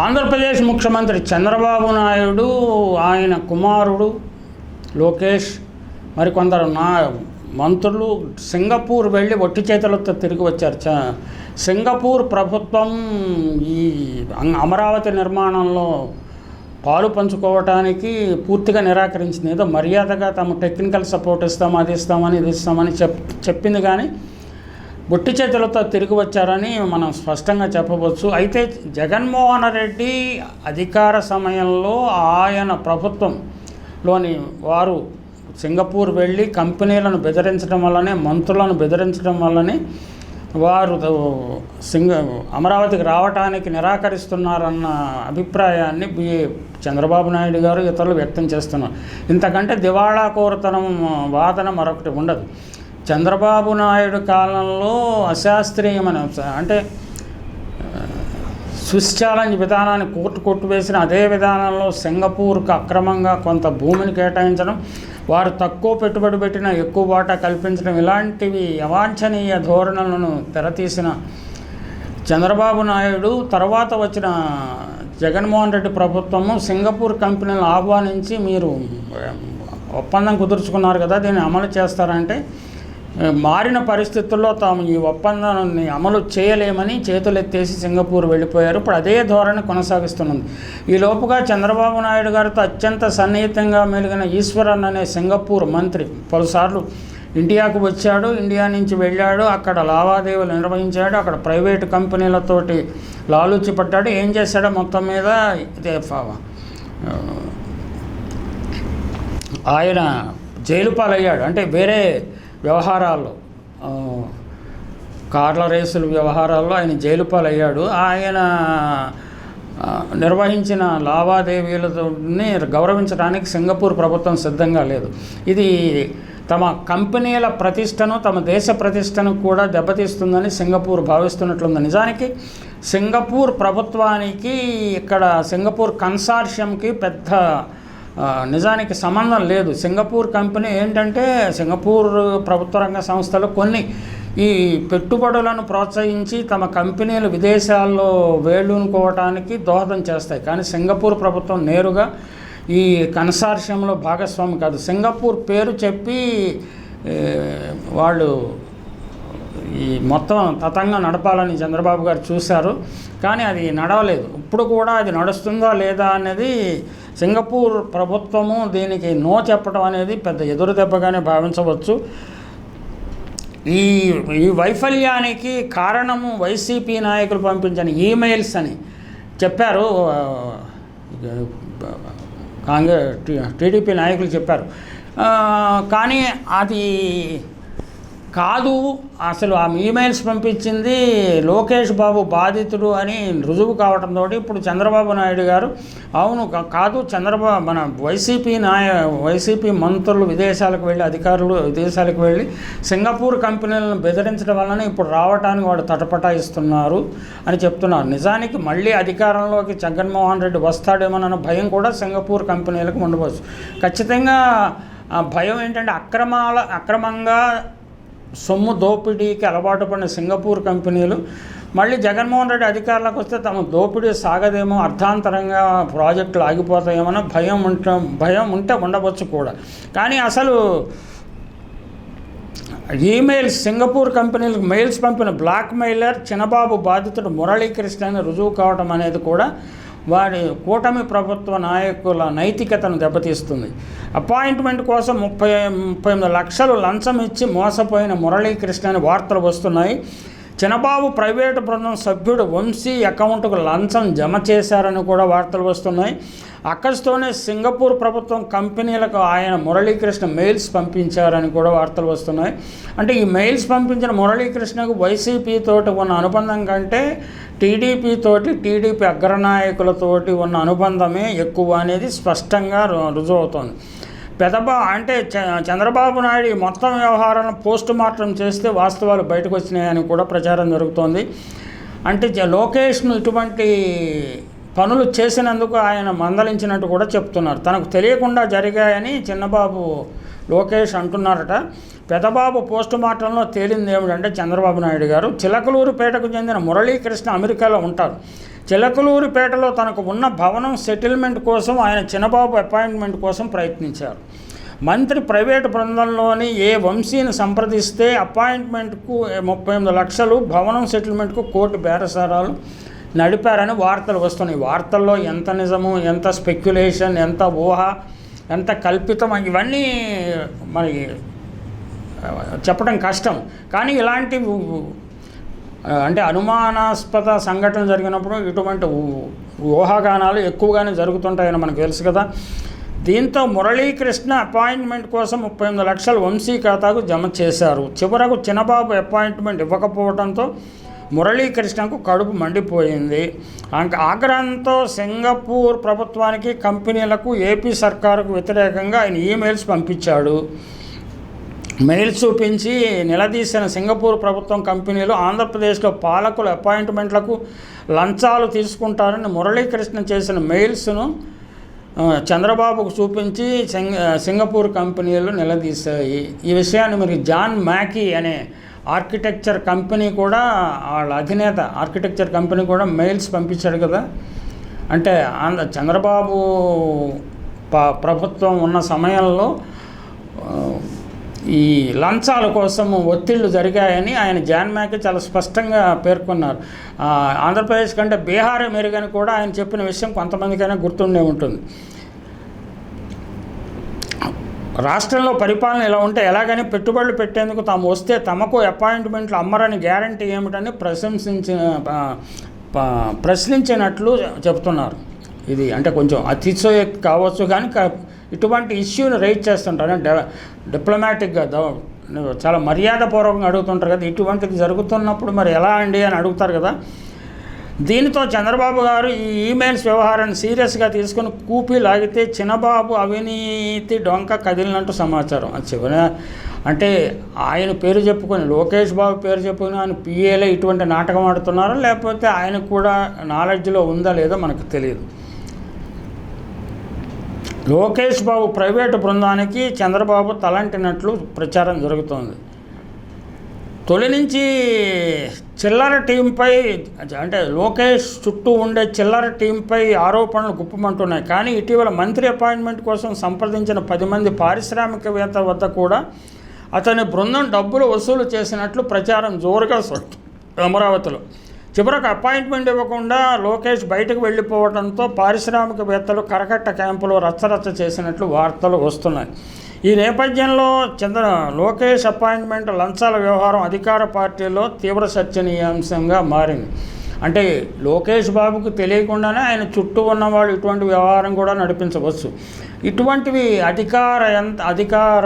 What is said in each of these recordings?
ఆంధ్రప్రదేశ్ ముఖ్యమంత్రి చంద్రబాబు నాయుడు ఆయన కుమారుడు లోకేష్ మరికొందరు నా మంత్రులు సింగపూర్ వెళ్ళి ఒట్టి చేతులతో తిరిగి వచ్చారు. చ సింగపూర్ ప్రభుత్వం ఈ అమరావతి నిర్మాణంలో పాలు పంచుకోవటానికి పూర్తిగా నిరాకరించింది. ఏదో మర్యాదగా తమ టెక్నికల్ సపోర్ట్ ఇస్తాం అది ఇస్తామని ఇది ఇస్తామని చెప్ చెప్పింది కానీ బొట్టి చేతులతో తిరిగి వచ్చారని మనం స్పష్టంగా చెప్పవచ్చు. అయితే జగన్మోహన్ రెడ్డి అధికార సమయంలో ఆయన ప్రభుత్వంలోని వారు సింగపూర్ వెళ్ళి కంపెనీలను బెదిరించడం వల్లనే మంత్రులను బెదిరించడం వల్లనే వారు సింగ అమరావతికి రావటానికి నిరాకరిస్తున్నారన్న అభిప్రాయాన్ని బి. చంద్రబాబు నాయుడు గారు ఇతరులు వ్యక్తం చేస్తున్నారు. ఇంతకంటే దివాళా కోరతనం వాదన మరొకటి ఉండదు. చంద్రబాబు నాయుడు కాలంలో అశాస్త్రీయమైన అంటే స్విస్ ఛాలెంజ్ విధానాన్ని కోర్టు కొట్టువేసిన అదే విధానంలో సింగపూర్కు అక్రమంగా కొంత భూమిని కేటాయించడం వారు తక్కువ పెట్టుబడి పెట్టిన ఎక్కువ వాటా కల్పించడం ఇలాంటివి అవాంఛనీయ ధోరణులను తెరతీసిన చంద్రబాబు నాయుడు తర్వాత వచ్చిన జగన్మోహన్ రెడ్డి ప్రభుత్వము సింగపూర్ కంపెనీలను ఆహ్వానించి మీరు ఒప్పందం కుదుర్చుకున్నారు కదా దీన్ని అమలు చేస్తారంటే మారిన పరిస్థితుల్లో తాము ఈ ఒప్పందాన్ని అమలు చేయలేమని చేతులెత్తేసి సింగపూర్ వెళ్ళిపోయారు. ఇప్పుడు అదే ధోరణి కొనసాగిస్తున్నది. ఈ లోపుగా చంద్రబాబు నాయుడు గారితో అత్యంత సన్నిహితంగా మెలిగిన ఈశ్వరన్ అనే సింగపూర్ మంత్రి పలుసార్లు ఇండియాకు వచ్చాడు ఇండియా నుంచి వెళ్ళాడు అక్కడ లావాదేవీలు నిర్వహించాడు అక్కడ ప్రైవేటు కంపెనీలతోటి లాలూచి పడ్డాడు. ఏం చేశాడో మొత్తం మీద ఆయన జైలు పాలయ్యాడు అంటే వేరే వ్యవహారాల్లో కార్ల రేసుల వ్యవహారాల్లో ఆయన జైలు పాలయ్యాడు. ఆయన నిర్వహించిన లావాదేవీలతోని గౌరవించడానికి సింగపూర్ ప్రభుత్వం సిద్ధంగా లేదు. ఇది తమ కంపెనీల ప్రతిష్టను తమ దేశ ప్రతిష్టను కూడా దెబ్బతీస్తుందని సింగపూర్ భావిస్తున్నట్లుంది. నిజానికి సింగపూర్ ప్రభుత్వానికి ఇక్కడ సింగపూర్ కన్సార్షియంకి పెద్ద నిజానికి సంబంధం లేదు. సింగపూర్ కంపెనీ ఏంటంటే సింగపూర్ ప్రభుత్వ రంగ సంస్థలు కొన్ని ఈ పెట్టుబడులను ప్రోత్సహించి తమ కంపెనీలు విదేశాల్లో వేళ్ళూనుకోవటానికి దోహదం చేస్తాయి. కానీ సింగపూర్ ప్రభుత్వం నేరుగా ఈ కన్సార్షియంలో భాగస్వామి కాదు. సింగపూర్ పేరు చెప్పి వాళ్ళు ఈ మొత్తం తతంగా నడపాలని చంద్రబాబు గారు చూశారు. కానీ అది నడవలేదు. ఇప్పుడు కూడా అది నడుస్తుందా లేదా అనేది సింగపూర్ ప్రభుత్వము దీనికి నో చెప్పడం అనేది పెద్ద ఎదురు దెబ్బగానే భావించవచ్చు. ఈ ఈ వైఫల్యానికి కారణము వైసీపీ నాయకులు పంపించిన ఈమెయిల్స్ అని చెప్పారు కాంగ్రెస్ టీడీపీ నాయకులు చెప్పారు. కానీ అది కాదు అసలు ఆ ఈమెయిల్స్ పంపించింది లోకేష్ బాబు బాధితుడు అని రుజువు కావడంతో ఇప్పుడు చంద్రబాబు నాయుడు గారు అవును కాదు చంద్రబాబు మన వైసీపీ నాయ వైసీపీ మంత్రులు విదేశాలకు వెళ్ళి అధికారులు విదేశాలకు వెళ్ళి సింగపూర్ కంపెనీలను బెదిరించడం వలన ఇప్పుడు రావడానికి వాడు తటపటాయిస్తున్నారు అని చెప్తున్నారు. నిజానికి మళ్ళీ అధికారంలోకి జగన్మోహన్ రెడ్డి వస్తాడేమోనన్న భయం కూడా సింగపూర్ కంపెనీలకు ఉండవచ్చు. ఖచ్చితంగా ఆ భయం ఏంటంటే అక్రమాల అక్రమంగా సొమ్ము దోపిడీకి అలవాటు పడిన సింగపూర్ కంపెనీలు మళ్ళీ జగన్మోహన్ రెడ్డి అధికారులకు వస్తే తమ దోపిడీ సాగదేమో అర్థాంతరంగా ప్రాజెక్టులు ఆగిపోతాయేమో భయం ఉంట భయం ఉంటే ఉండవచ్చు కూడా. కానీ అసలు ఈమెయిల్స్ సింగపూర్ కంపెనీలకు మెయిల్స్ పంపిన బ్లాక్ మెయిలర్ చిన్నబాబు బాధితుడు మురళీకృష్ణ అని రుజువు కావటం అనేది కూడా వారి కూటమి ప్రభుత్వ నాయకుల నైతికతను దెబ్బతీస్తుంది. అపాయింట్మెంట్ కోసం ముప్పై ముప్పై ఎనిమిది లక్షలు లంచం ఇచ్చి మోసపోయిన మురళీకృష్ణ అని వార్తలు వస్తున్నాయి. చిన్నబాబు ప్రైవేటు బృందం సభ్యుడు వంశీ అకౌంట్కు లంచం జమ చేశారని కూడా వార్తలు వస్తున్నాయి. అక్కడితోనే సింగపూర్ ప్రభుత్వం కంపెనీలకు ఆయన మురళీకృష్ణ మెయిల్స్ పంపించారని కూడా వార్తలు వస్తున్నాయి. అంటే ఈ మెయిల్స్ పంపించిన మురళీకృష్ణకు వైసీపీ తోటి ఉన్న అనుబంధం కంటే టీడీపీతోటి టీడీపీ అగ్రనాయకులతోటి ఉన్న అనుబంధమే ఎక్కువ అనేది స్పష్టంగా రు- రుజువవుతోంది. పెదబ అంటే చ- చంద్రబాబు నాయుడు ఈ మొత్తం వ్యవహారాలను పోస్ట్ మార్టం చేస్తే వాస్తవాలు బయటకు వచ్చినాయని కూడా ప్రచారం జరుగుతోంది. అంటే జ- లోకేష్ను ఇటువంటి పనులు చేసినందుకు ఆయన మందలించినట్టు కూడా చెప్తున్నారు. తనకు తెలియకుండా జరిగాయని చిన్నబాబు లోకేష్ అంటున్నారట పెదబాబు పోస్టు మార్టంలో తేలింది ఏమిటంటే చంద్రబాబు నాయుడు గారు చిలకలూరుపేటకు చెందిన మురళీకృష్ణ అమెరికాలో ఉంటారు. చిలకలూరుపేటలో తనకు ఉన్న భవనం సెటిల్మెంట్ కోసం ఆయన చిన్నబాబు అపాయింట్మెంట్ కోసం ప్రయత్నించారు. మంత్రి ప్రైవేటు బృందంలోని ఏ వంశీని సంప్రదిస్తే అపాయింట్మెంట్కు ముప్పై ఎనిమిది లక్షలు భవనం సెటిల్మెంట్కు కోర్టు బేరసారాలు నడిపారని వార్తలు వస్తున్నాయి. వార్తల్లో ఎంత నిజము ఎంత స్పెక్యులేషన్ ఎంత ఊహ ఎంత కల్పితం ఇవన్నీ మనకి చెప్పడం కష్టం. కానీ ఇలాంటి అంటే అనుమానాస్పద సంఘటన జరిగినప్పుడు ఇటువంటి ఊహాగానాలు ఎక్కువగానే జరుగుతుంటాయని మనకు తెలుసు కదా. దీంతో మురళీకృష్ణ అపాయింట్మెంట్ కోసం ముప్పై ఎనిమిది లక్షలు వంశీ ఖాతాకు జమ చేశారు. చివరకు చిన్నబాబు అపాయింట్మెంట్ ఇవ్వకపోవడంతో మురళీకృష్ణకు కడుపు మండిపోయింది. ఆగ్రహంతో సింగపూర్ ప్రభుత్వానికి కంపెనీలకు ఏపీ సర్కారుకు వ్యతిరేకంగా ఆయన ఈమెయిల్స్ పంపించాడు. మెయిల్ చూపించి నిలదీసిన సింగపూర్ ప్రభుత్వం కంపెనీలు ఆంధ్రప్రదేశ్లో పాలకుల అపాయింట్మెంట్లకు లంచాలు తీసుకుంటారని మురళీకృష్ణ చేసిన మెయిల్స్ను చంద్రబాబుకు చూపించి సింగ సింగపూర్ కంపెనీలు నిలదీశాయి. ఈ విషయాన్ని మరి జాన్ మ్యాకీ అనే ఆర్కిటెక్చర్ కంపెనీ కూడా వాళ్ళ అధినేత ఆర్కిటెక్చర్ కంపెనీ కూడా మెయిల్స్ పంపించాడు కదా. అంటే ఆంధ్ర చంద్రబాబు ప ప్రభుత్వం ఉన్న సమయంలో ఈ లంచాల కోసం ఒత్తిళ్ళు జరిగాయని ఆయన జాన్ చాలా స్పష్టంగా పేర్కొన్నారు. ఆంధ్రప్రదేశ్ కంటే బీహారే మెరుగని కూడా ఆయన చెప్పిన విషయం కొంతమందికైనా గుర్తుండే ఉంటుంది. రాష్ట్రంలో పరిపాలన ఇలా ఉంటే ఎలాగని పెట్టుబడులు పెట్టేందుకు తాము వస్తే తమకు అపాయింట్మెంట్లు అమ్మరని గ్యారంటీ ఏమిటని ప్రశంసించిన ప్రశ్నించినట్లు చెప్తున్నారు. ఇది అంటే కొంచెం అతిశయోక్తి కావచ్చు కానీ ఇటువంటి ఇష్యూని రైజ్ చేస్తుంటారు. డిప్లొమాటిక్గా చాలా మర్యాదపూర్వకంగా అడుగుతుంటారు కదా ఇటువంటిది జరుగుతున్నప్పుడు మరి ఎలా అండి అని అడుగుతారు కదా. దీనితో చంద్రబాబు గారు ఈ ఈమెయిల్స్ వ్యవహారాన్ని సీరియస్గా తీసుకుని కూపి లాగితే చిన్నబాబు అవినీతి డొంక కదిలినట్టు సమాచారం. అది చివరి అంటే ఆయన పేరు చెప్పుకొని లోకేష్ బాబు పేరు చెప్పుకొని ఆయన పిఏలో ఇటువంటి నాటకం ఆడుతున్నారా? లేకపోతే ఆయన కూడా నాలెడ్జ్లో ఉందా లేదో మనకు తెలియదు. లోకేష్ బాబు ప్రైవేటు బృందానికి చంద్రబాబు తలంటినట్లు ప్రచారం జరుగుతోంది. తొలి నుంచి చిల్లర టీంపై అంటే లోకేష్ చుట్టూ ఉండే చిల్లర టీంపై ఆరోపణలు గుప్పమంటున్నాయి. కానీ ఇటీవల మంత్రి అపాయింట్మెంట్ కోసం సంప్రదించిన పది మంది పారిశ్రామికవేత్త వద్ద కూడా అతని బృందం డబ్బులు వసూలు చేసినట్లు ప్రచారం జోరుగా అమరావతిలో. చివరకు అపాయింట్మెంట్ ఇవ్వకుండా లోకేష్ బయటకు వెళ్ళిపోవడంతో పారిశ్రామికవేత్తలు కరకట్ట క్యాంపులో రచ్చరచ్చ చేసినట్లు వార్తలు వస్తున్నాయి. ఈ నేపథ్యంలో చంద్ర లోకేష్ అపాయింట్మెంట్ లంచాల వ్యవహారం అధికార పార్టీలో తీవ్ర చర్చనీయాంశంగా మారింది. అంటే లోకేష్ బాబుకు తెలియకుండానే ఆయన చుట్టూ ఉన్నవాళ్ళు ఇటువంటి వ్యవహారం కూడా నడిపించవచ్చు. ఇటువంటివి అధికార ఎంత అధికార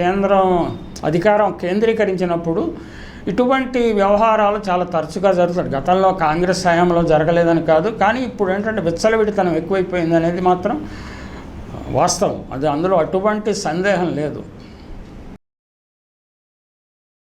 కేంద్రం అధికారం కేంద్రీకరించినప్పుడు ఇటువంటి వ్యవహారాలు చాలా తరచుగా జరుగుతాయి. గతంలో కాంగ్రెస్ హయాంలో జరగలేదని కాదు కానీ ఇప్పుడు ఏంటంటే విచ్చలవిడితనం ఎక్కువైపోయింది అనేది మాత్రం వాస్తవం. అది అందులో అటువంటి సందేహం లేదు.